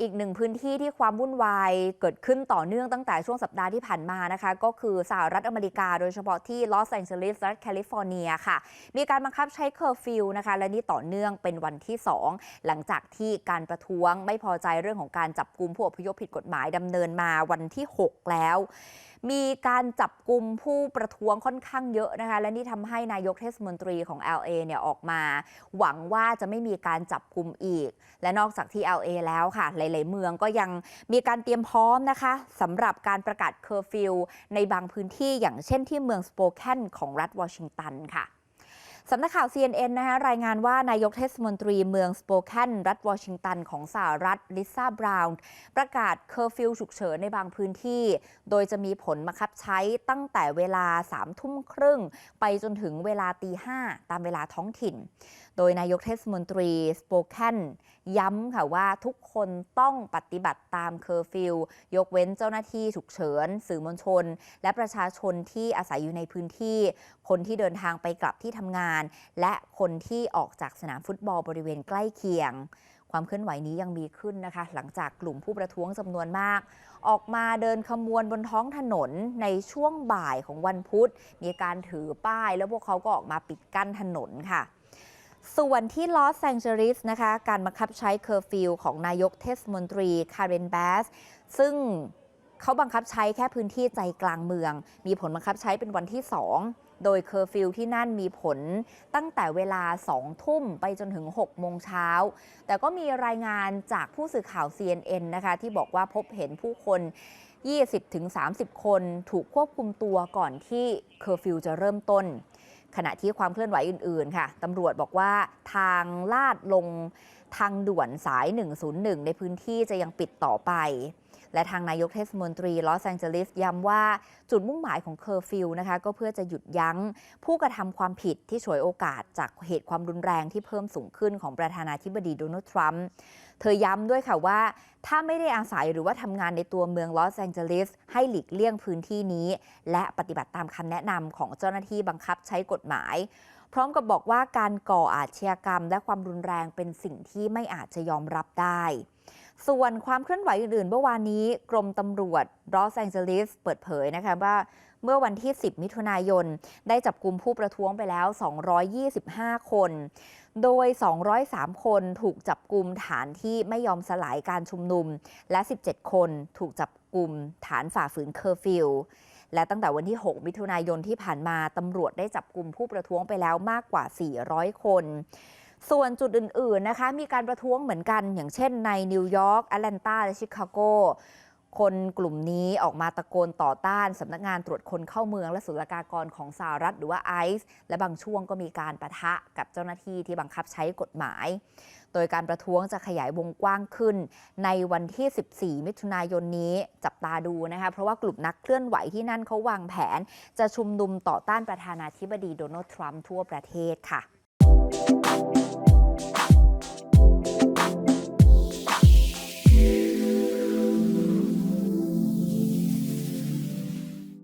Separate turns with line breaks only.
อีกหนึ่งพื้นที่ที่ความวุ่นวายเกิดขึ้นต่อเนื่องตั้งแต่ช่วงสัปดาห์ที่ผ่านมานะคะ ก็คือสหรัฐอเมริกา โดยเฉพาะที่ลอสแองเจลิสรัฐแคลิฟอร์เนียค่ะ มีการบังคับใช้เคอร์ฟิวนะคะ และนี่ต่อเนื่องเป็นวันที่ 2 หลังจากที่การประท้วงไม่พอใจเรื่องของการจับกลุ่มผู้อพยพผิดกฎหมายดำเนินมาวันที่ 6 แล้วมีการจับกลุ่มผู้ประท้วงค่อนข้างเยอะนะคะ และนี่ทำให้นายกเทศมนตรีของ LA เนี่ยออกมา หวังว่าจะไม่มีการจับกลุ่มอีก และนอกจากที่ LA แล้วค่ะ หลาย ๆ เมืองก็ยังมีการเตรียมพร้อมนะคะสำหรับการประกาศเคอร์ฟิวในบางพื้นที่อย่างเช่นที่เมืองสโปแคนของรัฐวอชิงตันค่ะ สำนักข่าว CNN นะคะรายงานว่านายกเทศมนตรีเมืองสโปแคนรัฐวอชิงตันของสหรัฐลิซ่าบราวน์ประกาศเคอร์ฟิวฉุกเฉินในบางพื้นที่ โดยจะมีผลบังคับใช้ตั้งแต่เวลา3ามทุ่มครึ่ง ไปจนถึงเวลาตีห้าตามเวลาท้องถิ่น โดยนายกเทศมนตรีสโปแคนย้ำค่ะว่าทุกคนต้องปฏิบัติตามเคอร์ฟิวยกเว้นเจ้าหน้าที่ฉุกเฉิน สื่อมวลชน และประชาชนที่อาศัยอยู่ในพื้นที่ คนที่เดินทางไปกลับที่ทำงานและคนที่ออกจากสนามฟุตบอลบริเวณใกล้เคียง ความเคลื่อนไหวนี้ยังมีขึ้นนะคะ หลังจากกลุ่มผู้ประท้วงจำนวนมาก ออกมาเดินขบวนบนท้องถนนในช่วงบ่ายของวันพุธ มีการถือป้าย แล้วพวกเขาก็ออกมาปิดกั้นถนนค่ะส่วนที่ลอสแองเจลิสนะคะ การบังคับใช้เคอร์ฟิวของนายกเทศมนตรี คาร์เรนแบส ซึ่ง เขาบังคับใช้แค่พื้นที่ใจกลางเมือง มีผลบังคับใช้เป็นวันที่ 2 โดยเคอร์ฟิวที่นั่นมีผลตั้งแต่เวลา 2 ทุ่มไปจนถึง 6 โมงเช้า แต่ก็มีรายงานจากผู้สื่อข่าว CNN นะคะ ที่บอกว่าพบเห็นผู้คน 20-30 คนถูกควบคุมตัวก่อนที่เคอร์ฟิวจะเริ่มต้น ขณะที่ความเคลื่อนไหวอื่น ๆ ค่ะตำรวจบอกว่าทางลาดลงทางด่วนสาย 101 ในพื้นที่จะยังปิดต่อไป และทางนายกเทศมนตรีลอสแองเจลิสย้ำว่าจุดมุ่งหมายของเคอร์ฟิวนะคะก็เพื่อจะหยุดยั้ง ผู้กระทำความผิดที่ฉวยโอกาสจากเหตุความรุนแรงที่เพิ่มสูงขึ้นของประธานาธิบดีโดนัลด์ทรัมป์เธอย้ำด้วยค่ะว่า ถ้าไม่ได้อาศัยหรือว่าทำงานในตัวเมืองลอสแองเจลิสให้หลีกเลี่ยงพื้นที่นี้ และปฏิบัติตามคำแนะนำของเจ้าหน้าที่บังคับใช้กฎหมาย พร้อมกับบอกว่าการก่ออาชญากรรม และความรุนแรงเป็นสิ่งที่ไม่อาจจะยอมรับได้ ส่วนความเคลื่อนไหวอื่นๆ เมื่อวานนี้กรมตำรวจลอสแองเจลิสเปิดเผยนะคะว่าเมื่อวันที่ 10 มิถุนายน ได้จับกลุ่มผู้ประท้วงไปแล้ว 225 คน โดย 203 คนถูกจับกลุ่มฐานที่ไม่ยอมสลายการชุมนุม และ 17 คนถูกจับกลุ่มฐานฝ่าฝืนเคอร์ฟิว และตั้งแต่วันที่ 6 มิถุนายนที่ผ่านมาตำรวจได้จับกลุ่มผู้ประท้วงไปแล้วมากกว่า 400 คนส่วนจุดอื่น ๆ นะคะ มีการประท้วงเหมือนกัน อย่างเช่นในนิวยอร์กแอตแลนตาและชิคาโก คนกลุ่มนี้ออกมาตะโกนต่อต้านสำนักงานตรวจคนเข้าเมืองและศุลกากรของสหรัฐหรือว่าไอซ์และบางช่วงก็มีการประทะกับเจ้าหน้าที่ที่บังคับใช้กฎหมาย โดยการประท้วงจะขยายวงกว้างขึ้น ในวันที่ 14 มิถุนายนนี้จับตาดูนะคะเพราะว่ากลุ่มนักเคลื่อนไหวที่นั่นเขาวางแผน จะชุมนุมต่อต้านประธานาธิบดีโดนัลด์ทรัมป์ทั่วประเทศค่ะ